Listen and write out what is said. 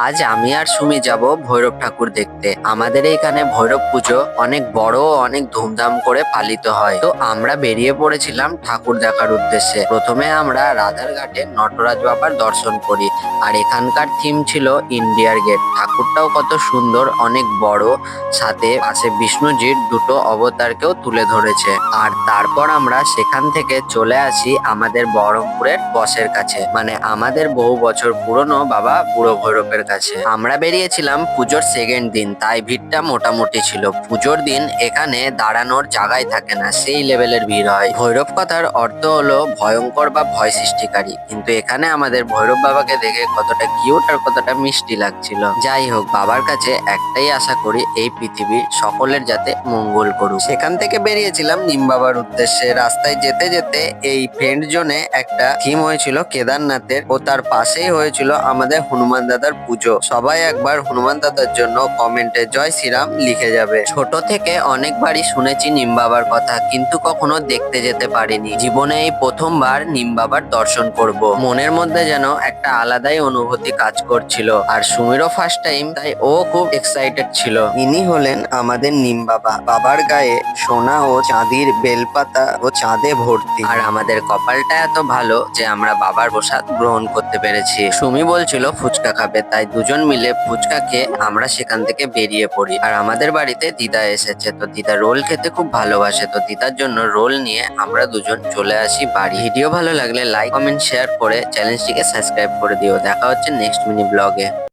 আজ আমি আর সুমি যাব ভৈরব ঠাকুর দেখতে। আমাদের এখানে ভৈরব পুজো অনেক বড় অনেক ধুমধাম করে পালিত হয়। তো আমরা বেরিয়ে পড়েছিলাম ঠাকুর দেখার উদ্দেশ্যে। প্রথমে আমরা রাধার ঘাটে নটরাজ বাবার দর্শন করি। আর এখানকার থিম ছিল ইন্ডিয়ার গেট ঠাকুরটাও কত সুন্দর, অনেক বড়। সাথে পাশে বিষ্ণুজির দুটো অবতারকেও তুলে ধরেছে। আর তারপর আমরা সেখান থেকে চলে আসি আমাদের বহরমপুরের বসের কাছে। মানে আমাদের বহু বছর পুরনো বাবা বুড়ো ভৈরবের কাছে। আমরা বেরিয়েছিলাম পুজোর সেকেন্ড দিন, তাই ভিড়টা মোটামুটি ছিল। পুজোর দিন এখানে দাঁড়ানোর জায়গায় থাকে না, সেই লেভেলের ভিড় হয়। ভৈরব কথার অর্থ হলো ভয়ঙ্কর বা ভয় সৃষ্টিকারী। কিন্তু এখানে আমাদের ভৈরব বাবাকে দেখে কতটা কিউট আর কতটা মিষ্টি লাগছিল। যাই হোক, বাবার কাছে একটাই আশা করি, এই পৃথিবীর সকলের যাতে মঙ্গল করুক। সেখান থেকে বেরিয়েছিলাম নিম বাবার উদ্দেশ্যে। রাস্তায় যেতে যেতে এই ফ্রেন্ড জোনে একটা থিম হয়েছিল কেদারনাথের ও তার পাশেই হয়েছিল আমাদের হনুমান দাদার পুজো। সবাই একবার হনুমান দাদার জন্য কমেন্টে জয় শ্রীরাম লিখে যাবে। ছোট থেকে অনেকবারই শুনেছি নিম বাবার কথা, কিন্তু কখনো দেখতে যেতে পারিনি। জীবনে এই প্রথমবার নিম বাবার দর্শন করব। মনের মধ্যে যেন একটা আলাদাই অনুভূতি কাজ করছিল। আর সুমিরও ফার্স্ট টাইম তাই ও খুব এক্সাইটেড ছিল। ইনি হলেন আমাদের নিম বাবা। বাবার গায়ে সোনা ও চাঁদির বেলপাতা ও চাঁদে ভর্তি। আর আমাদের কপালটা এত ভালো যে আমরা বাবার প্রসাদ গ্রহণ করতে পেরেছি। সুমি বলছিল, ফুচকা খাবে তাই দুজন মিলে ফুচকা খেয়ে আমরা সেখান থেকে বেরিয়ে পড়ি। আর আমাদের বাড়িতে দিদা এসেছে, তো দিদা রোল খেতে খুব ভালোবাসে, তো দিদার জন্য রোল নিয়ে আমরা দুজন চলে আসি বাড়ি। ভিডিও ভালো লাগলে লাইক কমেন্ট শেয়ার করে চ্যানেলটিকে সাবস্ক্রাইব করে দিও। দেখা হচ্ছে নেক্সট মিনি ব্লগে